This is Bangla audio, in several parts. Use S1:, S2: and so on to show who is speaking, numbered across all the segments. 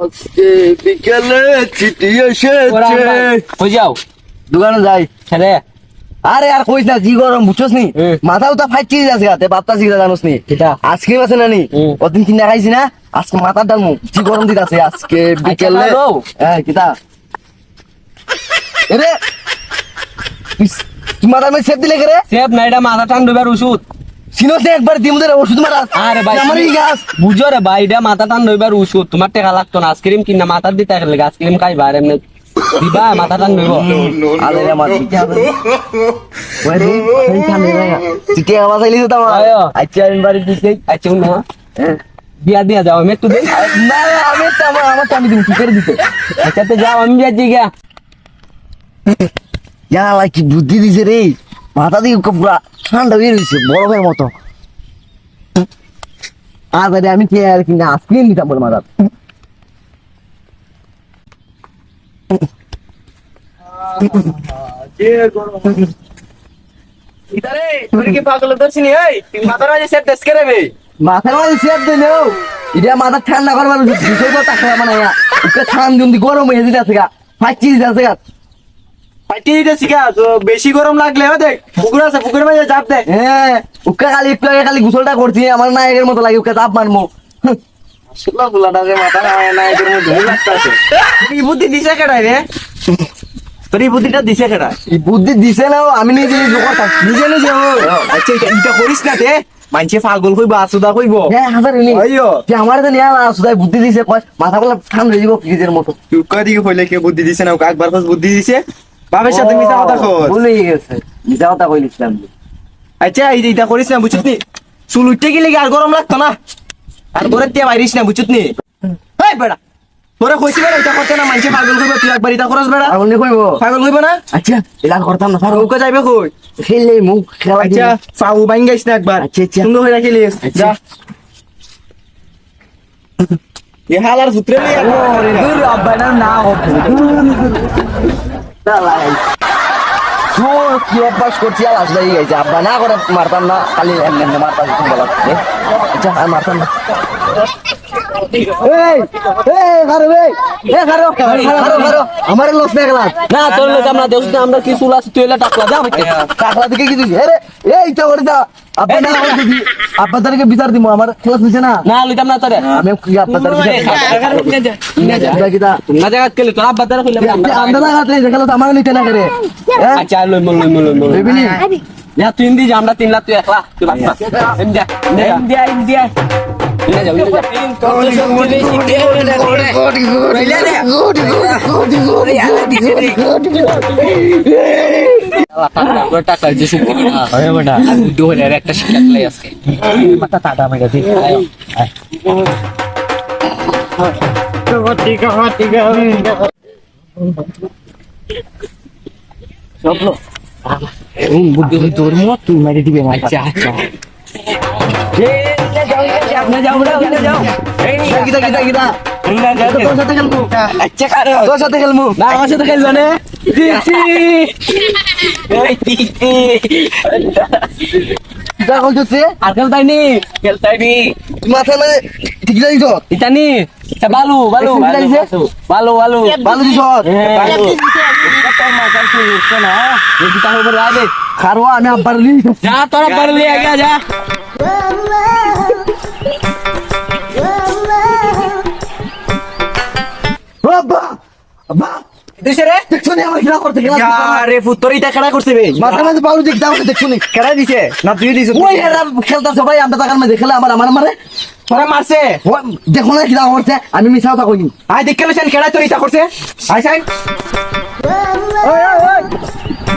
S1: আজকে বিকেলে চিঠি এসেছে।
S2: আমরা- যাও?
S1: দোকানে যাই।
S2: ছেড়ে
S1: আরে আর কইস না জি গরম বুঝছস নি। মাথা উতা ফাইটি যাচ্ছে গাতে বাপ্তা জিগা জানোস নি? আজকে আছে না নি ওদিন কিনা খাইছি না আজকে মাথার ডালমু জি গরম দিতাছে আজকে বিকেলে।
S2: খাব।
S1: হ্যাঁ কিতা এরে তুই মাথা মে সেপ দিলে রে?
S2: সেব না এটা মাথা টান ডুবার ওষুধ।
S1: একবার দিমু দে ওষুধ মারা
S2: আরে ভাই
S1: আমার গাছ।
S2: বুঝো রে ভাই এটা মাথা টান ওষুধ তোমার টাকা লাগতো না আইসক্রিম কিনা মাথা দিতে গেলে আইসক্রিম খাইবা আর এমনি দিবা মাথা টান ডুব
S1: আরে রে আমার দিতে হবে ওই দিন এই কানে রে চিঠি আওয়াজ আইলি তো আমার
S2: আয়ো।
S1: আচ্ছা আমি বাড়ি দিতে
S2: আচ্ছা শুনো বিয়া দিয়া যাও আমি একটু দিই।
S1: না না, আমি তো আমার আমার তো আমি দিন কি করে দিতে।
S2: আচ্ছা তো যাও আমি বিয়া দিই গা
S1: ইয়ালা কি বুদ্ধি দিছে রে মাথা দিয়ে পুরা ঠান্ডা বের হয়েছে বরফের মতো। আর আরে আমি কে আর কিনা আইসক্রিম দিতাম বলে মাথা
S2: ইতারে তুই কি পাগল ধরছিনি এই? তুই মাথার মাঝে সেট দেশ করে বে
S1: মাথার মাঝে সেপ দিল এটা মাথা ঠান্ডা করবার মানে ওকে ঠান্ডা গরম হয়ে যেতে আছে গা ফাইচি দিতে আছে গা।
S2: বেশি গরম লাগলে দেখ পুকুর আছে পুকুরের মাঝে চাপ দে।
S1: হ্যাঁ ওকে খালি একটু খালি গোসলটা করছি আমার নায়কের মতো লাগে ওকে চাপ মারমো।
S2: শুলা ফুলাটা যে মাথা না এদের মধ্যে লাগতাছে এই বুদ্ধি দিছে কেডাই রে? তোর এই বুদ্ধিটা দিছে কেডাই
S1: এই বুদ্ধি দিছে না আমি নিজে নিজে করতাম
S2: নিজে নিজে আচ্ছা এটা এটা করিস না তে। মানছে পাগল কইব আসুদা কইব।
S1: হ্যাঁ হাজার এলি আমার তো নিয়ে বুদ্ধি দিছে কয় মাথা গুলো ঠান্ডা হয়ে যাব ফ্রিজের মতো।
S2: তুই কদিকে কইলে কে বুদ্ধি দিছে না একবার কস বুদ্ধি দিছে? বাবার সাথে মিশা কথা কর
S1: ভুলে গেছে। মিশা কথা কইলিছিলাম।
S2: আচ্ছা এই যে এটা করিস না বুঝছিস নি? চুল উঠতে গেলে আর গরম লাগতো না? আর ঘরে তে বাইরিস না বুঝছিস নি? এই বেড়া তোরা কইছি বেড়া এটা করতে না মানছে পাগল কইব তুই একবার এটা করস বেড়া।
S1: আর অন্য কইব
S2: পাগল কইব না?
S1: আচ্ছা এলা করতাম না
S2: আর ওকে যাইবে কই?
S1: খেললে মুখ খেলা
S2: আচ্ছা ফাউ বাইন না একবার।
S1: আচ্ছা, আচ্ছা।
S2: সুন্দর হয়ে রাখিলিস
S1: আচ্ছা।
S2: যা। এ হালার সূত্রে লিয়ে
S1: ওরে দূর আব্বা না না তো কি অভ্যাস করছি, আর আসলে গেছে আব্বা, না করে মারতাম না, খালি এমনি মারতাম বলা আচ্ছা আর মারতাম না। এই এই খারো এই এই খারো খারো খারো আমার লস না গেলা
S2: না তোর লোক আমরা দেখ আমরা কি চুল আছে তুই এলা টাকলা যা হইতে
S1: টাকলা দিকে কি দিছি আরে এই ইচ্ছা করে দা আব্বা না করে দিছি আব্বা তারকে বিচার দিমু আমার ক্লাস নিছে না
S2: না লইতাম না তোরে
S1: আমি কি আব্বা তার বিচার কিটা
S2: না জায়গা কেলে তোর আব্বা তারা কইলাম আমরা
S1: আমরা লাগাতে দেখাল তো আমার নিতে না করে হ্যাঁ
S2: আচ্ছা লই মল লই মল লই মল
S1: দেবিনি
S2: ইয়া তুই ইন্দি যা আমরা তিন লাখ তুই একলা তুই বাচ্চা ইন্ডিয়া ইন্ডিয়া ইন্ডিয়া ইন্ডিয়া যাও ইন্ডিয়া টাকা যে সুখ আরে বেটা দুটো হলে একটা শিক্ষা লাই আজকে মাথা টাটা মেরে দি বুদ্ধি হই তোর মত তুই মেরে দিবে আচ্ছা আচ্ছা আচ্ছা
S1: মানে ঠিক যাইছ
S2: ইতানি। তা বালু বালু? বালু বালু। বালু তোর মাথার চুল উঠছে না এই দিতা হবে রাবে
S1: খারো আমি আব্বার
S2: যা তোরা বালু লিয়ে যা। দিছে রে?
S1: দেখছ নি আমার খেলা করতে খেলা
S2: আরে ফুতরি তা খেলা করছে বে?
S1: পাউলু দেখ দাও দেখছ নি?
S2: খেলা দিছে? না তুই দিছ
S1: ওই হেরা খেলতা সবাই আমরা টাকার মধ্যে খেলা আমার আমার মারে।
S2: তোরা মারছে?
S1: ও, দেখো না খেলা করছে আমি মিছা কথা কইনি।
S2: আই দেখে লেছেন খেলা তোর ইতা করছে? আই সাইন
S1: মাথা মাথা
S2: ওই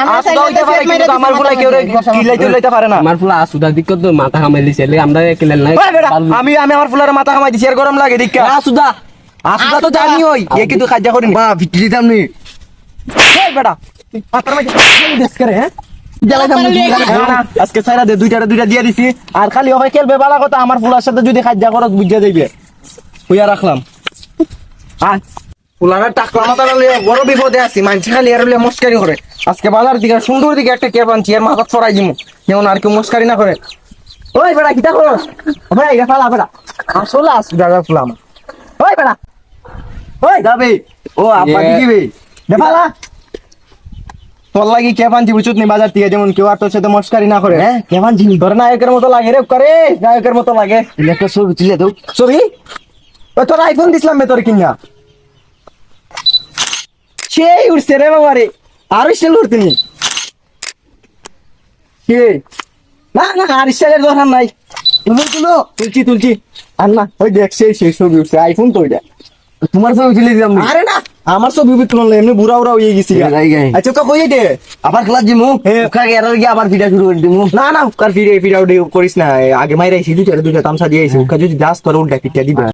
S2: আমার আরে মাথা দিছে আমরা আমি আমি আমার ফুলার মাথা দিছি গরম লাগে দিকা তো জানি ওই এ কিন্তু করিনি।
S1: বা ভিটি
S2: বেটা পাতার দেশ করে হ্যাঁ
S1: খালি খাও না।
S2: আজকে সাইরা দে দুইটা দুইটা দিয়ে দিছি। আর খালি ওকে খেলবে বালা কথা আমার ফুলার সাথে যদি খাদ্য করত বুঝে যাইবে। হইয়া রাখলাম। আয়। ফুলারা টাকলা বড় বিপদে আছি মানছে খালি আর লইয়া মস্কারি করে। আজকে বাজার দিকে সুন্দর দিকে একটা আনছি আর মাথা ছড়াই দিমু। যেমন আর মস্কারি না করে? ওই বেড়া কিটা করস বেড়া এটা ফালা বেড়া। আসলে আস দাদা ফুলা আমার ওই বেড়া। ওই যাবে ও আপা
S1: Yeah.
S2: দিবি দে ফালা তোর লাগি ক্যাব আনছি বুঝুত নি বাজার থেকে যেমন কেউ আর তোর সাথে মস্কারি না করে।
S1: হ্যাঁ
S2: তোর নায়কের মতো লাগে রে করে নায়কের মতো লাগে।
S1: একটা ছবি তুলে দাও।
S2: ছবি? তোর আইফোন দিছিলাম বে তোর কিনা সেই উঠছে রে বাবা রে আর স্টাইল নি কে? না না আর স্টাইলের দরকার নাই। তুলো তুলো তুলছি তুলছি। আর না ওই দেখ সেই সেই ছবি উঠছে। আইফোন তো ওইটা।
S1: তোমার ছবি দিলাম
S2: আরে না আমার ছবি পারল এমনি বুড়া বুড়া হয়ে গেছি আচ্ছা কই দে
S1: আবার খেলা জিমু ওখানে এর আগে আবার ভিডিও শুরু করে দিমু।
S2: না না কার ফিরে ফিরে করিস না। আগে মাইরাইছি দুইটা দুইটা তামসা দিয়েছি ওকে যদি যাস তোর উল্টা দিবে।